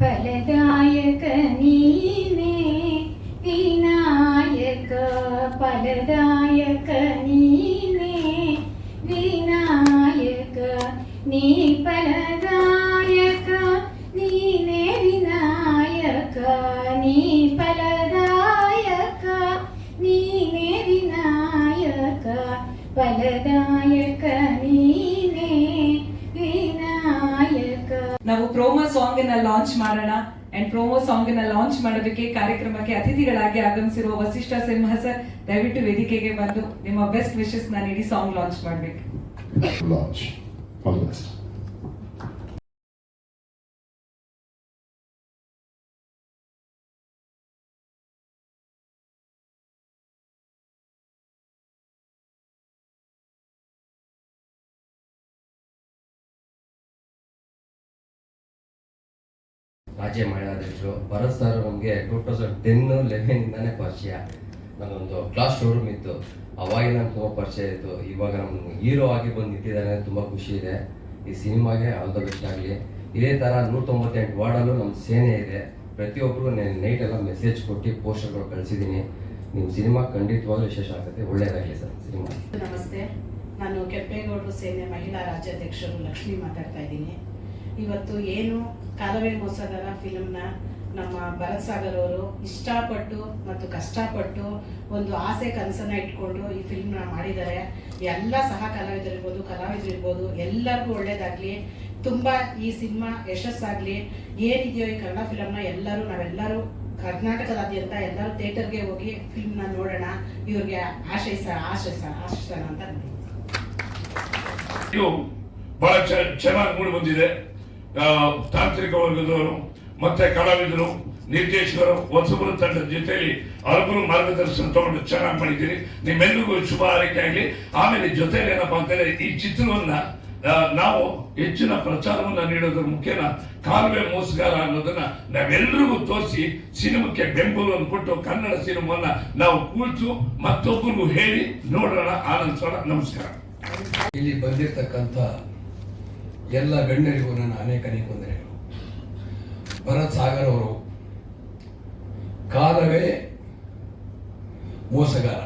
ഫലദായക നീനേ വിനായക ഫലദായക നീനേ വിനായക നീ ഫലദായക നീനേ വിനായക നീ ഫലദായക നീനേ വിനായക ഫലദായക ಸಾಂಗ್ ಲಾಂಚ್ ಮಾಡೋಣ ಅಂಡ್ ಪ್ರೋಮೋ ಸಾಂಗ್ ಲಾಂಚ್ ಮಾಡೋದಕ್ಕೆ ಕಾರ್ಯಕ್ರಮಕ್ಕೆ ಅತಿಥಿಗಳಾಗಿ ಆಗಮಿಸಿರುವ ವಸಿಷ್ಠ ಸಿಂಹ ಸರ್, ದಯವಿಟ್ಟು ವೇದಿಕೆಗೆ ಬಂದು ನಿಮ್ಮ ಬೆಸ್ಟ್ ವಿಶಸ್ನ ನೀಡಿ ಸಾಂಗ್ ಲಾಂಚ್ ಮಾಡ್ಬೇಕು. ರಾಜ್ಯ ಮಹಿಳಾಧ್ಯಕ್ಷರು ಭರತ್ ಸರ್ ನಮಗೆ ಟೂ ತೌಸಂಡ್ ಟೆನ್ ಲೆವೆನಿಂದಾನೇ ಪರಿಚಯ. ನನ್ನೊಂದು ಕ್ಲಾಸ್ ಶೋರೂಮ್ ಇತ್ತು. ಅವಾಗಿನ ನಂಗೆ ತುಂಬ ಪರಿಚಯ ಇತ್ತು. ಇವಾಗ ನಮ್ಮ ಹೀರೋ ಆಗಿ ಬಂದು ನಿಂತಿದ್ದಾರೆ ತುಂಬ ಖುಷಿ ಇದೆ. ಈ ಸಿನಿಮಾಗೆ ಆಲ್ ದ ಬೆಸ್ಟ್ ಆಗಲಿ. ಇದೇ ಥರ ನೂರ ತೊಂಬತ್ತೆಂಟು ವಾರ್ಡಲ್ಲೂ ನಮ್ಮ ಸೇನೆ ಇದೆ. ಪ್ರತಿಯೊಬ್ಬರು ನಾನು ನೈಟ್ ಎಲ್ಲ ಮೆಸೇಜ್ ಕೊಟ್ಟು ಪೋಸ್ಟರ್ಗಳು ಕಳಿಸಿದ್ದೀನಿ. ನಿಮ್ಮ ಸಿನಿಮಾ ಖಂಡಿತವಾಗ್ಲೂ ವಿಶೇಷ ಆಗುತ್ತೆ. ಒಳ್ಳೆಯದಾಗಲಿ ಸರ್ ಸಿನಿಮಾ. ನಮಸ್ತೆ. ನಾನು ಕೆಂಪೇಗೌಡರು ಸೇನೆ ಮಹಿಳಾ ರಾಜ್ಯಾಧ್ಯಕ್ಷರು ಲಕ್ಷ್ಮಿ ಮಾತಾಡ್ತಾ ಇದ್ದೀನಿ. ಇವತ್ತು ಏನು ಕಾಲವೇ ಮೋಸಗಾರ ಫಿಲಮ್ನ ನಮ್ಮ ಭರತ್ ಅವರು ಇಷ್ಟಪಟ್ಟು ಮತ್ತು ಕಷ್ಟಪಟ್ಟು ಒಂದು ಆಸೆ ಕನಸನ್ನ ಇಟ್ಕೊಂಡು ಈ ಫಿಲ್ಮ್ನ ಮಾಡಿದ್ದಾರೆ. ಎಲ್ಲ ಸಹ ಕಲಾವಿದರಿರ್ಬೋದು ಕಲಾವಿದರಿರ್ಬೋದು ಎಲ್ಲರಿಗೂ ಒಳ್ಳೇದಾಗಲಿ, ತುಂಬಾ ಈ ಸಿನಿಮಾ ಯಶಸ್ಸಾಗ್ಲಿ, ಏನಿದೆಯೋ ಈ ಕನ್ನಡ ಫಿಲಮ್ನ ಎಲ್ಲರೂ, ನಾವೆಲ್ಲರೂ ಕರ್ನಾಟಕದಾದ್ಯಂತ ಎಲ್ಲರೂ ಥಿಯೇಟರ್ಗೆ ಹೋಗಿ ಫಿಲ್ಮ್ನ ನೋಡೋಣ. ಇವ್ರಿಗೆ ಆಶಯಿಸ ಆಶಯಿಸ ಆಶಿಸೋಣ ಅಂತ ಬಹಳ ಚೆನ್ನಾಗಿ ಮೂಡಿ ಬಂದಿದೆ. ತಾಂತ್ರಿಕ ವರ್ಗದವರು, ಮತ್ತೆ ಕಲಾವಿದರು, ನಿರ್ದೇಶಕರು, ಹೊಸಬರು ತಂಡದ ಜೊತೆಯಲ್ಲಿ ಹಲವರು ಮಾರ್ಗದರ್ಶನ ತಗೊಂಡು ಚೆನ್ನಾಗಿ ಮಾಡಿದ್ದೀರಿ. ನಿಮ್ಮೆಲ್ಲರಿಗೂ ಶುಭ ಹಾರೈಕೆ ಆಗಲಿ. ಆಮೇಲೆ ಜೊತೆಯಲ್ಲಿ ಏನಪ್ಪಾ ಅಂತಂದ್ರೆ ಈ ಚಿತ್ರವನ್ನ ನಾವು ಹೆಚ್ಚಿನ ಪ್ರಚಾರವನ್ನ ನೀಡೋದ್ರ ಮುಖ್ಯನ ಕಾಲುವೆ ಮೋಸಗಾರ ಅನ್ನೋದನ್ನ ನಾವೆಲ್ಲರಿಗೂ ತೋರಿಸಿ ಸಿನಿಮಾಕ್ಕೆ ಬೆಂಬಲವನ್ನು ಕೊಟ್ಟು ಕನ್ನಡ ಸಿನಿಮಾವನ್ನ ನಾವು ಕೂತು ಮತ್ತೊಬ್ಬರಿಗೂ ಹೇಳಿ ನೋಡೋಣ, ಆನಂದಿಸೋಣ. ನಮಸ್ಕಾರ. ಇಲ್ಲಿ ಬಂದಿರತಕ್ಕಂಥ ಎಲ್ಲ ಗಣ್ಯರಿಗೂ ನನ್ನ ಅನೇಕ ಅನೇಕ ವಂದನೆಗಳು ಭರತ್ ಸಾಗರ್ ಅವರು, ಕಾಲವೇ ಮೋಸಗಾರ.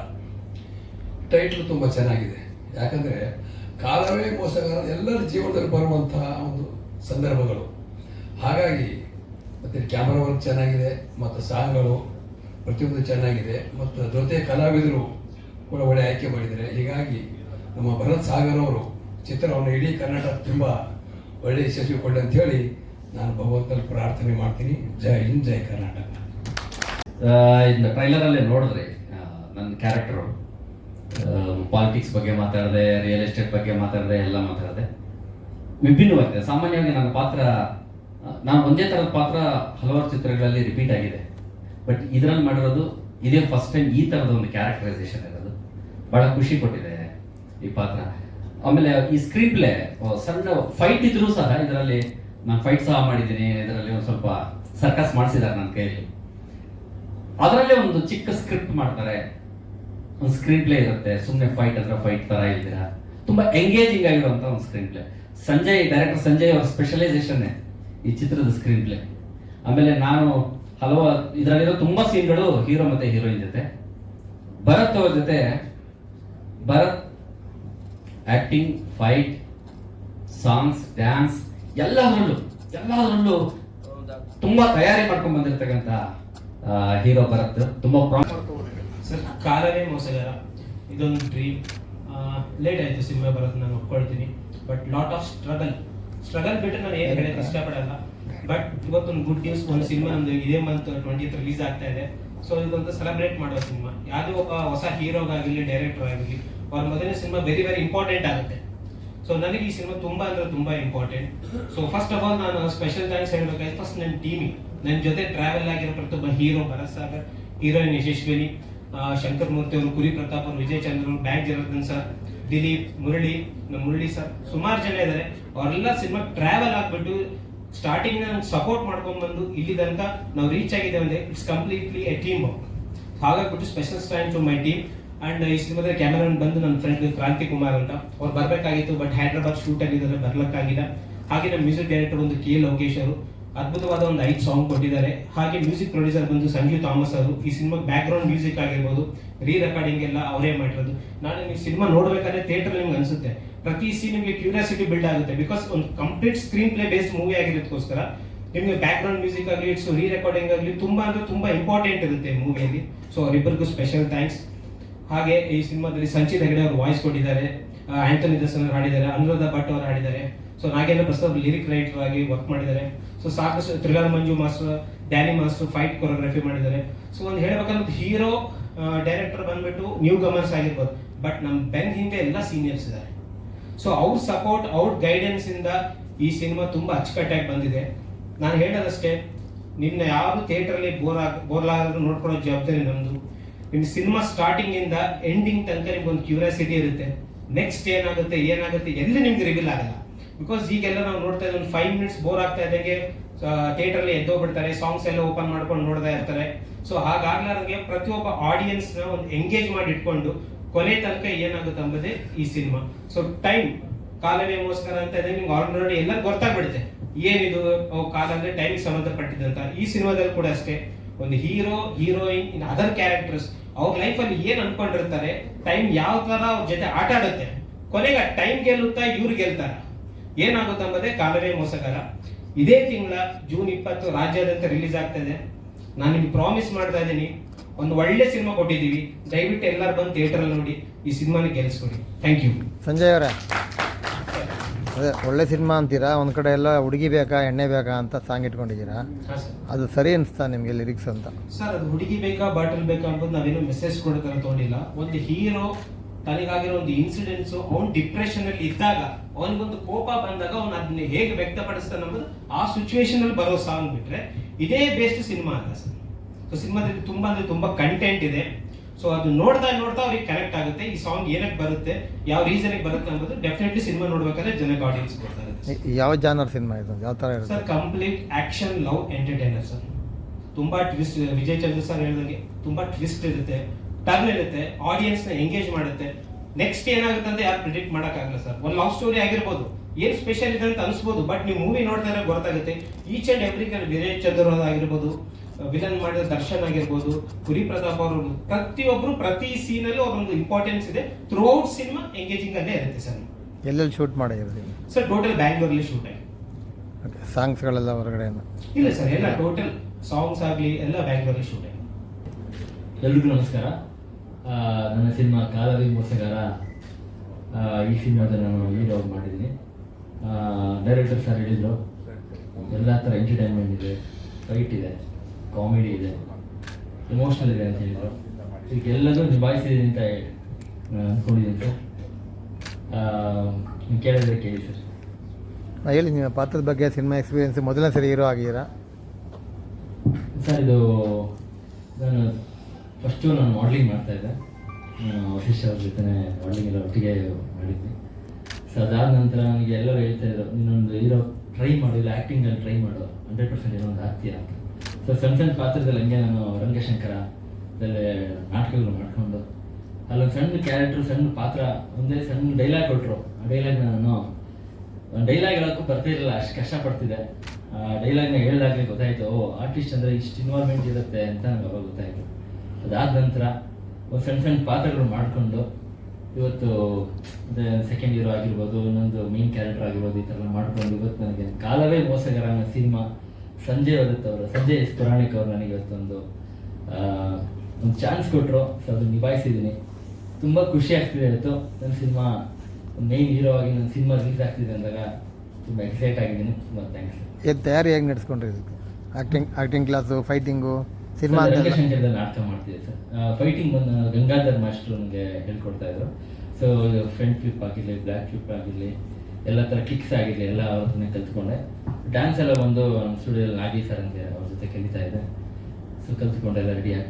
ಟೈಟ್ಲ್ ತುಂಬ ಚೆನ್ನಾಗಿದೆ. ಯಾಕಂದ್ರೆ ಕಾಲವೇ ಮೋಸಗಾರ, ಎಲ್ಲರ ಜೀವನದಲ್ಲಿ ಬರುವಂತಹ ಒಂದು ಸಂದರ್ಭಗಳು. ಹಾಗಾಗಿ ಮತ್ತೆ ಕ್ಯಾಮರಾ ವರ್ಕ್ ಚೆನ್ನಾಗಿದೆ, ಮತ್ತು ಸಾಂಗ್ಗಳು ಪ್ರತಿಯೊಂದು ಚೆನ್ನಾಗಿದೆ, ಮತ್ತು ಜೊತೆ ಕಲಾವಿದರು ಕೂಡ ಒಳ್ಳೆ ಆಯ್ಕೆ ಮಾಡಿದ್ದಾರೆ. ಹೀಗಾಗಿ ನಮ್ಮ ಭರತ್ ಸಾಗರ್ ಅವರು ಚಿತ್ರವನ್ನು ಇಡೀ ಕರ್ನಾಟಕ ತುಂಬ ಒಳ್ಳೆ ಯಶಸ್ವಿ ಕೊಡಿ ಅಂತ ಹೇಳಿ ನಾನು ಭಗವಂತನಲ್ಲಿ ಪ್ರಾರ್ಥನೆ ಮಾಡ್ತೀನಿ. ಜೈ ಹಿಂದ್, ಜೈ ಕರ್ನಾಟಕ. ಇದನ್ನ ಟ್ರೈಲರಲ್ಲೇ ನೋಡಿದ್ರಿ ನನ್ನ ಕ್ಯಾರೆಕ್ಟರು. ಪಾಲಿಟಿಕ್ಸ್ ಬಗ್ಗೆ ಮಾತಾಡಿದೆ, ರಿಯಲ್ ಎಸ್ಟೇಟ್ ಬಗ್ಗೆ ಮಾತಾಡಿದೆ, ಎಲ್ಲ ಮಾತಾಡಿದೆ. ವಿಭಿನ್ನವಾಗಿದೆ. ಸಾಮಾನ್ಯವಾಗಿ ನನ್ನ ಪಾತ್ರ ನಾನು ಒಂದೇ ಥರದ ಪಾತ್ರ ಹಲವಾರು ಚಿತ್ರಗಳಲ್ಲಿ ರಿಪೀಟ್ ಆಗಿದೆ. ಬಟ್ ಇದರಲ್ಲಿ ಮಾಡಿರೋದು, ಇದೇ ಫಸ್ಟ್ ಟೈಮ್ ಈ ಥರದ ಒಂದು ಕ್ಯಾರೆಕ್ಟರೈಸೇಷನ್ ಇರೋದು. ಬಹಳ ಖುಷಿ ಕೊಟ್ಟಿದೆ ಈ ಪಾತ್ರ. ಆಮೇಲೆ ಈ ಸ್ಕ್ರೀನ್ ಪ್ಲೇ ಸಣ್ಣ ಫೈಟ್ ಇದ್ರೂ ಸಹ ಇದರಲ್ಲಿ ನಾನು ಫೈಟ್ ಸಹ ಮಾಡಿದ್ದೀನಿ, ಇದರಲ್ಲಿ ಒಂದು ಸ್ವಲ್ಪ ಸರ್ಕಸ್ ಮಾಡಿಸಿದ್ದಾರೆ ನನ್ನ ಕೈಯಲ್ಲಿ. ಅದರಲ್ಲೇ ಒಂದು ಚಿಕ್ಕ ಸ್ಕ್ರಿಪ್ಟ್ ಮಾಡ್ತಾರೆ. ಒಂದು ಸ್ಕ್ರೀನ್ ಪ್ಲೇ ಇರುತ್ತೆ ಸುಮ್ಮನೆ ಫೈಟ್ ಅಂದ್ರೆ ಫೈಟ್ ತರ ಇದ್ದೀರಾ ತುಂಬಾ ಎಂಗೇಜಿಂಗ್ ಆಗಿರುವಂತ ಒಂದು screen play Sanjay director Sanjay ಅವರ ಸ್ಪೆಷಲೈಸೇಷನ್ ಈ ಚಿತ್ರದ ಸ್ಕ್ರೀನ್ ಪ್ಲೇ ಆಮೇಲೆ ನಾನು ಹಲವು, ಇದರಲ್ಲಿರೋ ತುಂಬಾ ಸೀನ್ಗಳು ಹೀರೋ ಮತ್ತೆ ಹೀರೋಯಿನ್ ಜೊತೆ. ಭರತ್ ಅವ್ರ ಜೊತೆ, Bharat acting fight songs dance ಎಲ್ಲದರಲ್ಲೂ ಎಲ್ಲದರಲ್ಲೂ, ತುಂಬಾ ತಯಾರಿ ಮಾಡ್ಕೊಂಡ್ ಬಂದಿರತಕ್ಕಂತ ಹೀರೋ ಭರತ್. ತುಂಬಾ ಸರ್ ಕಾಲವೇ ಮೋಸಗಾರ ಇದೊಂದು ಡ್ರೀಮ್ ಲೇಟ್ ಆಯ್ತು ಸಿನಿಮಾ ಬರೋದು ನಾನು ಒಪ್ಕೊಳ್ತೀನಿ. But lot of struggle struggle ಬಿಟ್ಟರೆ ನಾನು ಏನು ಹೇಳಕ್ಕೆ ಇಷ್ಟಪಡಲ್ಲ. ಬಟ್ ಇವತ್ತೊಂದು ಗುಡ್ ನ್ಯೂಸ್ ಒಂದು ಸಿನಿಮಾ ನಮ್ದು ಇದೇ ಮಂತ್ ಟ್ವೆಂಟಿ ರಿಲೀಸ್ ಆಗ್ತಾ ಇದೆ. ಸೊ ಇದೊಂದು ಸೆಲೆಬ್ರೇಟ್ ಮಾಡೋ ಸಿನಿಮಾ ಯಾವುದೇ ಒಬ್ಬ ಹೊಸ ಆಗಿರಲಿ ಡೈರೆಕ್ಟರ್ ಆಗಿರಲಿ, ಅವ್ರ ಮೊದಲನೇ ಸಿನಿಮಾ ವೆರಿ ವೆರಿ ಇಂಪಾರ್ಟೆಂಟ್ ಆಗುತ್ತೆ. ಸೊ ನನಗೆ ಈ ಸಿನಿಮಾ ತುಂಬಾ ಅಂದ್ರೆ ತುಂಬಾ important so first of all ನಾನು ಸ್ಪೆಷಲ್ ಥ್ಯಾಂಕ್ಸ್ ಹೇಳ್ಬೇಕಾದ್ರೆ ಫಸ್ಟ್ ನನ್ನ ಟೀಮಿಗೆ ನನ್ನ ಜೊತೆ ಟ್ರಾವೆಲ್ ಆಗಿರೋ ಪ್ರತಿಯೊಬ್ಬ ಹೀರೋ ಭರತ್ ಸಾಗರ್ ಹೀರೋಯಿನ್ ಯಶಸ್ವಿನಿ ಶಂಕರ್ ಮೂರ್ತಿ ಅವರು, ಕುರಿ ಪ್ರತಾಪ್ ಅವರು, ವಿಜಯ್ ಚಂದ್ರ ಅವರು ಬ್ಯಾಂಕ್ ಜನಾರ್ದನ್ ಸರ್ ದಿಲೀಪ್, ಮುರಳಿ, ನಮ್ಮ ಮುರಳಿ ಸರ್ ಸುಮಾರು ಜನ ಇದ್ದಾರೆ. ಅವರೆಲ್ಲ ಸಿನಿಮಾ ಟ್ರಾವೆಲ್ ಆಗ್ಬಿಟ್ಟು ಸ್ಟಾರ್ಟಿಂಗ್ ನಮ್ಗೆ ಸಪೋರ್ಟ್ ಮಾಡ್ಕೊಂಡ್ ಬಂದು ಇಲ್ಲಿ ತನಕ ನಾವು ರೀಚ್ ಆಗಿದ್ದೇವೆ ಅಂದ್ರೆ it's completely a team work ಹಾಗಾಗ್ಬಿಟ್ಟು special stand to my team and ಈ ಸಿನಿಮಾದ ಕ್ಯಾಮರಾಮನ್ ಬಂದು ನನ್ನ ಫ್ರೆಂಡ್ ಕ್ರಾಂತಿ ಕುಮಾರ್ ಅಂತ. ಅವ್ರು ಬರಬೇಕಾಗಿತ್ತು ಬಟ್ ಹೈದ್ರಾಬಾದ್ ಶೂಟ್ ಆಗಿದ್ದಾರೆ ಬರ್ಲಕ್ಕಾಗಿಲ್ಲ. ಹಾಗೆ ನಮ್ಮ ಮ್ಯೂಸಿಕ್ ಡೈರೆಕ್ಟರ್ ಒಂದು ಕೆ ಲೋಕೇಶ್ ಅವರು. ಅದ್ಭುತವಾದ ಒಂದು ಐದು ಸಾಂಗ್ ಕೊಟ್ಟಿದ್ದಾರೆ. ಹಾಗೆ ಮ್ಯೂಸಿಕ್ ಪ್ರೊಡ್ಯೂಸರ್ ಬಂದು ಸಂಜೀವ್ ಥಾಮಸ್ ಅವರು, ಈ ಸಿನಿಮಾ ಬ್ಯಾಕ್ ಗ್ರೌಂಡ್ ಮ್ಯೂಸಿಕ್ ಆಗಿರ್ಬೋದು ರೀ ರೆಕಾರ್ಡಿಂಗ್ ಎಲ್ಲ ಅವರೇ ಮಾಡಿರೋದು. ನಾನು ನೀವು ಸಿನಿಮಾ ನೋಡಬೇಕಾದ್ರೆ ಥಿಯೇಟರ್ ನಿಮ್ಗೆ ಅನಿಸುತ್ತೆ. ಪ್ರತಿ ಸೀನ್ ನಿಮಗೆ ಕ್ಯೂರಿಯಾಸಿಟಿ ಬಿಲ್ಡ್ ಆಗುತ್ತೆ. ಬಿಕಾಸ್ ಒಂದು complete screen play based movie ಆಗಿರೋದಕ್ಕೋಸ್ಕರ ನಿಮಗೆ ಬ್ಯಾಕ್ ಗ್ರೌಂಡ್ ಮ್ಯೂಸಿಕ್ ಆಗಲಿ ಇಟ್ಸ್ ರೀ ರೆಕಾರ್ಡಿಂಗ್ ಆಗಲಿ, ತುಂಬ ಅಂದರೆ ತುಂಬ ಇಂಪಾರ್ಟೆಂಟ್ ಇರುತ್ತೆ ಮೂವಿಯಲ್ಲಿ ಸೊ ಅವರಿಬ್ಬರಿಗೂ ಸ್ಪೆಷಲ್ ಥ್ಯಾಂಕ್ಸ್ ಹಾಗೆ ಈ ಸಿನಿಮಾದಲ್ಲಿ ಸಂಚಿತ್ ಹೆಗಡೆ ಅವರು ವಾಯ್ಸ್ ಕೊಟ್ಟಿದ್ದಾರೆ. ಆಂಟನಿ ಅವರು ಹಾಡಿದ್ದಾರೆ, ಅನುರಾಧ ಭಟ್ ಅವರು ಹಾಡಿದ್ದಾರೆ. So Nagendra Prasad lyric writer ಆಗಿ ವರ್ಕ್ ಮಾಡಿದ್ದಾರೆ. ಸೊ ಸಾಕಷ್ಟು Thrilal Manju master, Danny master fight choreography ಮಾಡಿದ್ದಾರೆ. ಸೊ ಒಂದು ಹೇಳ್ಬೇಕಂದ್ರೆ ಹೀರೋ ಡೈರೆಕ್ಟರ್ ಬಂದ್ಬಿಟ್ಟು ನ್ಯೂ ಕಮರ್ಸ್ ಆಗಿರ್ಬೋದು. ಬಟ್ ನಮ್ಮ ಬೆಂಗ್ ಹಿಂದೆ ಎಲ್ಲ ಸೀನಿಯರ್ಸ್ ಇದ್ದಾರೆ. ಸೊ ಅವ್ರ ಸಪೋರ್ಟ್ ಅವ್ರ ಗೈಡೆನ್ಸ್ ಇಂದ ಈ ಸಿನಿಮಾ ತುಂಬಾ ಅಚ್ಚುಕಟ್ಟಾಗಿ ಬಂದಿದೆ. ನಾನು ಹೇಳೋದಷ್ಟೇ ನಿನ್ನ ಯಾವ ಥಿಯೇಟರ್ ಅಲ್ಲಿ ಬೋರ್ ಆಗ ಬೋರ್ಲಾಗಾದ್ರೂ ನೋಡ್ಕೊಳ್ಳೋ ಜವಾಬ್ದಾರಿ ನಮ್ದು. ನಿಮ್ಮ ಸಿನಿಮಾ ಸ್ಟಾರ್ಟಿಂಗ್ ಇಂದ ಎಂಡಿಂಗ್ ತನಕ ನಿಮ್ಗೆ ಒಂದು ಕ್ಯೂರಿಯಾಸಿಟಿ ಇರುತ್ತೆ. ನೆಕ್ಸ್ಟ್ ಏನಾಗುತ್ತೆ ಏನಾಗುತ್ತೆ, ಎಲ್ಲಿ ನಿಮ್ಗೆ ರಿವೀಲ್ ಆಗಲ್ಲ. ಬಿಕಾಸ್ ಈಗೆಲ್ಲ ನಾವು ನೋಡ್ತಾ ಇದ್ದೀವಿ ಒಂದು ಫೈವ್ ಮಿನಿಟ್ಸ್ ಬೋರ್ ಆಗ್ತಾ ಇದ್ದಂಗೆ ಥಿಯೇಟರ್ ಎದ್ದೋಗ್ಬಿಡ್ತಾರೆ ಸಾಂಗ್ಸ್ ಎಲ್ಲ ಓಪನ್ ಮಾಡ್ಕೊಂಡು ನೋಡ್ತಾ ಇರ್ತಾರೆ. ಸೊ ಹಾಗಾಗ್ಲಾರ್ಗೆ ಪ್ರತಿಯೊಬ್ಬ ಆಡಿಯನ್ಸ್ ಒಂದು ಎಂಗೇಜ್ ಮಾಡಿ ಇಟ್ಕೊಂಡು ಕೊನೆ ತನಕ ಏನಾಗುತ್ತೆ ಅಂಬುದೇ ಈ ಸಿನಿಮಾ ಸೊ ಟೈಮ್ ಕಾಲವೇ ಮೋಸ್ಕರ ಅಂತ ಇದೆ, ನಿಮ್ಗೆ ಆಲ್ರೆಡಿ ಎಲ್ಲ ಗೊತ್ತಾಗ್ಬಿಡುತ್ತೆ. ಏನಿದು? ಕಾಲ ಅಂದ್ರೆ ಟೈಮಿಗೆ ಸಂಬಂಧಪಟ್ಟಿದ್ದಂತ. ಈ ಸಿನಿಮಾದಲ್ಲಿ ಕೂಡ ಅಷ್ಟೇ. ಒಂದು hero heroine in other characters ಅವ್ರ ಲೈಫಲ್ಲಿ ಏನ್ ಅನ್ಕೊಂಡಿರ್ತಾರೆ ಟೈಮ್ ಯಾವ ತರ ಅವ್ರ ಜೊತೆ ಆಟ ಆಡುತ್ತೆ ಕೊನೆಗೆ ಟೈಮ್ ಗೆಲ್ಲುತ್ತಾ ಇವ್ರು ಗೆಲ್ತಾರ? ಏನಾಗುತ್ತೆ ಅಂಬುದೇ ಕಾಲವೇ ಮೋಸಗಾರ. ಇದೇ ತಿಂಗಳ ಜೂನ್ ಇಪ್ಪತ್ತು ರಾಜ್ಯಾದ್ಯಂತ ರಿಲೀಸ್ ಆಗ್ತಾ ಇದೆ ನಾನು ನಿಮ್ಗೆ ಪ್ರಾಮಿಸ್ ಮಾಡ್ತಾ ಇದ್ದೀನಿ ಒಂದು ಒಳ್ಳೆ ಸಿನಿಮಾ ಕೊಟ್ಟಿದ್ದೀವಿ. ದಯವಿಟ್ಟು ಎಲ್ಲರೂ ಬಂದು ಥಿಯೇಟರ್ ಅಲ್ಲಿ ನೋಡಿ ಈ ಸಿನಿಮಾನ ಗೆಲ್ಸ್ಕೊಡಿ. ಥ್ಯಾಂಕ್ ಯು ಸಂಜಯ್ ಅವರೇ ಅದೇ ಒಳ್ಳೆ ಸಿನಿಮಾ ಅಂತೀರಾ? ಒಂದು ಕಡೆ ಎಲ್ಲ ಹುಡುಗಿ ಬೇಕಾ ಎಣ್ಣೆ ಬೇಕಾ ಅಂತ ಸಾಂಗ್ ಇಟ್ಕೊಂಡಿದ್ದೀರಾ? ಅದು ಸರಿ ಅನಿಸ್ತಾ ನಿಮಗೆ ಲಿರಿಕ್ಸ್ ಅಂತ? ಸರ್ ಅದು ಹುಡುಗಿ ಬೇಕಾ ಬಾಟಲ್ ಬೇಕಾ ಅಂಬುದು ನಾವೇನು ಮೆಸೇಜ್ ಕೊಡೋ ಥರ ತೊಗೊಂಡಿಲ್ಲ. ಒಂದು ಹೀರೋ ತನಗಾಗಿರೋ ಒಂದು ಇನ್ಸಿಡೆಂಟ್ಸ್ ಅವನು ಡಿಪ್ರೆಷನ್ ಅಲ್ಲಿ ಇದ್ದಾಗ ಅವನಿಗೊಂದು ಕೋಪ ಬಂದಾಗ ಅವ್ನು ಅದನ್ನ ಹೇಗೆ ವ್ಯಕ್ತಪಡಿಸ್ತಾನೆ ಅನ್ನೋದು ಆ ಸಿಚುವೇಶನ್ ಅಲ್ಲಿ ಬರೋ ಸಾಂಗ್ ಬಿಟ್ರೆ ಇದೇ ಬೇಸ್ಡ್ ಸಿನಿಮಾ ಅಲ್ಲ ಸರ್ ಸೊ ಸಿನಿಮಾದಲ್ಲಿ ತುಂಬಾ ಅಂದ್ರೆ ತುಂಬಾ ಕಂಟೆಂಟ್ ಇದೆ. ಸೊ ಅದು ನೋಡ್ತಾ ನೋಡ್ತಾ ಅವ್ರಿಗೆ ಕನೆಕ್ಟ್ ಆಗುತ್ತೆ. ಈ ಸಾಂಗ್ ಏನಕ್ಕೆ ಬರುತ್ತೆ ಯಾವ ರೀಸನ್ ಬರುತ್ತೆ ಅನ್ನೋದು ಡೆಫಿನೆಟ್ಲಿ ಸಿನಿಮಾ ನೋಡ್ಬೇಕಾದ್ರೆ ಜನಕ್ಕೆ ಆಡಿಯನ್ಸ್ ಕೊಡ್ತಾರೆ ಯಾವ ಜಾನರ್ ಸಿನಿಮಾ ಇದು? ಯಾವ ತರ sir complete action love entertainer sir ತುಂಬಾ ಟ್ವಿಸ್ಟ್ ವಿಜಯ್ ಚಂದ್ರ ಸರ್ ಹೇಳ್ದಂಗೆ ತುಂಬಾ ಟ್ವಿಸ್ಟ್ ಇರುತ್ತೆ. ಟರ್ನ್ ಇರುತ್ತೆ ಆಡಿಯನ್ಸ್ನ ಎಂಗೇಜ್ ಮಾಡುತ್ತೆ. ನೆಕ್ಸ್ಟ್ ಏನಾಗುತ್ತೆ ಅಂತ ಯಾರು ಪ್ರಿಡಿಕ್ಟ್ ಮಾಡೋಕ್ಕಾಗಲ್ಲ ಸರ್ ಒಂದು ಲವ್ ಸ್ಟೋರಿ ಆಗಿರ್ಬೋದು. ಏನು ಸ್ಪೆಷಲ್ ಇದೆ ಅಂತ ಅನಿಸ್ಬೋದು ಬಟ್ ನೀವು ಮೂವಿ ನೋಡಿದ್ರೆ ಇದ್ರೆ ಗೊತ್ತಾಗುತ್ತೆ. Each and every Vijay Chandra ಆಗಿರ್ಬೋದು ವಿಲನ್ ಮಾಡಿದ ದರ್ಶನ್ ಆಗಿರ್ಬೋದು ಕುರಿ ಪ್ರತಾಪ್ ಅವರು ಪ್ರತಿಯೊಬ್ರು ಪ್ರತಿ ಸೀನ್ ಅಲ್ಲಿ ಅವ್ರೊಂದು ಇಂಪಾರ್ಟೆನ್ಸ್ ಇದೆ. ಥ್ರೂ ಔಟ್ ಸಿನಿಮಾ ಎಂಗೇಜಿಂಗ್ ಅಲ್ಲೇ ಇರುತ್ತೆ ಸರ್ ಎಲ್ಲೆಲ್ಲಿ ಶೂಟ್ ಮಾಡಿರೋದು? ಸರ್ ಟೋಟಲ್ ಬ್ಯಾಂಗ್ಳೂರಲ್ಲಿ ಶೂಟ್ ಆಗಿದೆ ಓಕೆ ಸಾಂಗ್ಸ್ಗಳೆಲ್ಲ ಹೊರಗಡೆ ಇಲ್ಲ ಸರ್ ಎಲ್ಲ ಟೋಟಲ್ ಸಾಂಗ್ಸ್ ಆಗಲಿ ಎಲ್ಲ ಬ್ಯಾಂಗ್ಳೂರಲ್ಲಿ ಶೂಟ್ ಆಗಿದೆ ಎಲ್ರಿಗೂ ನಮಸ್ಕಾರ. ನನ್ನ ಸಿನಿಮಾ ಕಾಲವಿ ಮೋಸಗಾರ ಈ ಸಿನಿಮಾದ ನಾನು ಹೀರೋ ಮಾಡಿದ್ದೀನಿ. ಡೈರೆಕ್ಟರ್ ಸರ್ ಹೇಳಿದ್ರು ಎಲ್ಲ ಥರ ಎಂಟರ್ಟೈನ್ಮೆಂಟ್ ಇದೆ ಫೈಟ್ ಇದೆ ಕಾಮಿಡಿ ಇದೆ ಇಮೋಷ್ನಲ್ ಇದೆ ಅಂತ ಹೇಳಿದ್ರು. ಇದಕ್ಕೆಲ್ಲದೂ ನಿಭಾಯಿಸಿದ್ದೀನಿ ಅಂತ ಹೇಳಿ ಅಂದ್ಕೊಂಡಿದ್ದೀನಿ ಸರ್ ನೀವು ಕೇಳಿದ್ರೆ ಕೇಳಿ ಸರ್ ನಾನು ಹೇಳಿ ನಿಮ್ಮ ಪಾತ್ರದ ಬಗ್ಗೆ ಸಿನಿಮಾ ಎಕ್ಸ್ಪೀರಿಯನ್ಸ್ ಮೊದಲನೇ ಸರಿ ಹೀರೋ ಆಗಿದ್ದೀರಾ ಸರ್ ಇದು ನಾನು ಫಸ್ಟು ನಾನು ಮಾಡ್ಲಿಂಗ್ ಮಾಡ್ತಾ ಇದ್ದೆ. ನಾನು ವಶಿಷ್ಠ ಅವ್ರ ಜೊತೆ ಮಾಡ್ಲಿಂಗ್ ಎಲ್ಲ ಒಟ್ಟಿಗೆ ಮಾಡಿದ್ದೆ. ಸೊ ಅದಾದ ನಂತರ ನನಗೆ ಎಲ್ಲರೂ ಹೇಳ್ತಾ ಇದ್ರು, ನೀನೊಂದು ಹೀರೋ ಟ್ರೈ ಮಾಡು, ಇಲ್ಲ ಆ್ಯಕ್ಟಿಂಗಲ್ಲಿ ಟ್ರೈ ಮಾಡು. ಹಂಡ್ರೆಡ್ ಪರ್ಸೆಂಟ್ ಏನೋ ಒಂದು ಆಗ್ತೀಯ ಅಂತ. ಸೊ ಸಣ್ಣ ಸಣ್ಣ ಪಾತ್ರದಲ್ಲಿ ಹಂಗೆ ನಾನು ರಂಗಶಂಕರ, ಅದರಲ್ಲಿ ನಾಟಕಗಳು ಮಾಡಿಕೊಂಡು, ಅಲ್ಲೊಂದು ಸಣ್ಣ ಕ್ಯಾರೆಕ್ಟ್ರು ಸಣ್ಣ ಪಾತ್ರ, ಒಂದೇ ಸಣ್ಣ ಡೈಲಾಗ್ ಕೊಟ್ಟರು ಆ ಡೈಲಾಗ್ ನಾನು ಡೈಲಾಗ್ ಹೇಳೋಕ್ಕೂ ಬರ್ತಾ ಇರಲಿಲ್ಲ, ಅಷ್ಟು ಕಷ್ಟಪಡ್ತಿದ್ದೆ. ಆ ಡೈಲಾಗ್ನ ಹೇಳ್ದಾಗಲೇ ಗೊತ್ತಾಯಿತು, ಓ ಆರ್ಟಿಸ್ಟ್ ಅಂದರೆ ಇಷ್ಟು ಇನ್ವಾಲ್ವ್ಮೆಂಟ್ ಇರುತ್ತೆ ಅಂತ ನನಗೆ ಅವಾಗ ಗೊತ್ತಾಯಿತು. ಅದಾದ ನಂತರ ಸಣ್ಣ ಸಣ್ಣ ಪಾತ್ರಗಳು ಮಾಡಿಕೊಂಡು ಇವತ್ತು ಸೆಕೆಂಡ್ ಹೀರೋ ಆಗಿರ್ಬೋದು, ಇನ್ನೊಂದು ಮೇನ್ ಕ್ಯಾರೆಕ್ಟರ್ ಆಗಿರ್ಬೋದು, ಈ ಥರ ಮಾಡಿಕೊಂಡು ಇವತ್ತು ನನಗೆ ಕಾಲವೇ ಮೋಸಗಾರ ಅನ್ನೋ ಸಿನಿಮಾ ಸಂಜಯ್ ವದತ್ ಅವರು ಸಂಜಯ್ ಎಸ್ ಪುರಾಣಿಕ್ ಅವರು ನನಗೆ ಇವತ್ತೊಂದು ಒಂದು ಚಾನ್ಸ್ ಕೊಟ್ಟರು ಸೊ ಅದನ್ನು ನಿಭಾಯಿಸಿದ್ದೀನಿ. ತುಂಬ ಖುಷಿ ಆಗ್ತಿದೆ ಇವತ್ತು. ನನ್ನ ಸಿನಿಮಾ ಮೇನ್ ಹೀರೋ ಆಗಿ ನನ್ನ ಸಿನಿಮಾ ರಿಲೀಸ್ ಆಗ್ತಿದೆ ಅಂದಾಗ ತುಂಬ ಎಕ್ಸೈಟ್ ಆಗಿದ್ದೀನಿ. ತುಂಬ ಥ್ಯಾಂಕ್ಸ್ ತಯಾರಿ ಹೇಗೆ ನಡೆಸ್ಕೊಂಡ್ರಿ ಇದಕ್ಕೆ? Acting acting class fighting cinema ರಂಗಶಂಕರದಲ್ಲಿ ನಾಟಕ ಮಾಡ್ತಿದ್ದೆ ಸರ್. ಫೈಟಿಂಗ್ ಬಂದು ಗಂಗಾಧರ್ ಮಾಸ್ಟರ್ ನನಗೆ ಹೇಳ್ಕೊಡ್ತಾ ಇದ್ರು. ಸೊ ಫ್ರಂಟ್ ಫ್ಲಿಪ್ ಆಗಿರಲಿ ಬ್ಲ್ಯಾಕ್ ಫ್ಲಿಪ್ ಆಗಿರಲಿ ಎಲ್ಲ ಥರ ಕಿಕ್ಸ್ ಆಗಿರಲಿ ಎಲ್ಲ ಅವ್ರನ್ನೇ ಕಲ್ತ್ಕೊಂಡೆ. ಡ್ಯಾನ್ಸ್ ಎಲ್ಲ ಬಂದು ನಮ್ಮ ಸ್ಟುಡಿಯೋದಲ್ಲಿ ನಾಗಿ ಸರ್ ಅಂತ ಅವ್ರ ಜೊತೆ ಕಲಿತಾ ಇದ್ದೆ. ಸೊ ಕಲ್ತ್ಕೊಂಡೆ ಎಲ್ಲ ರೆಡಿ ಆಗಿ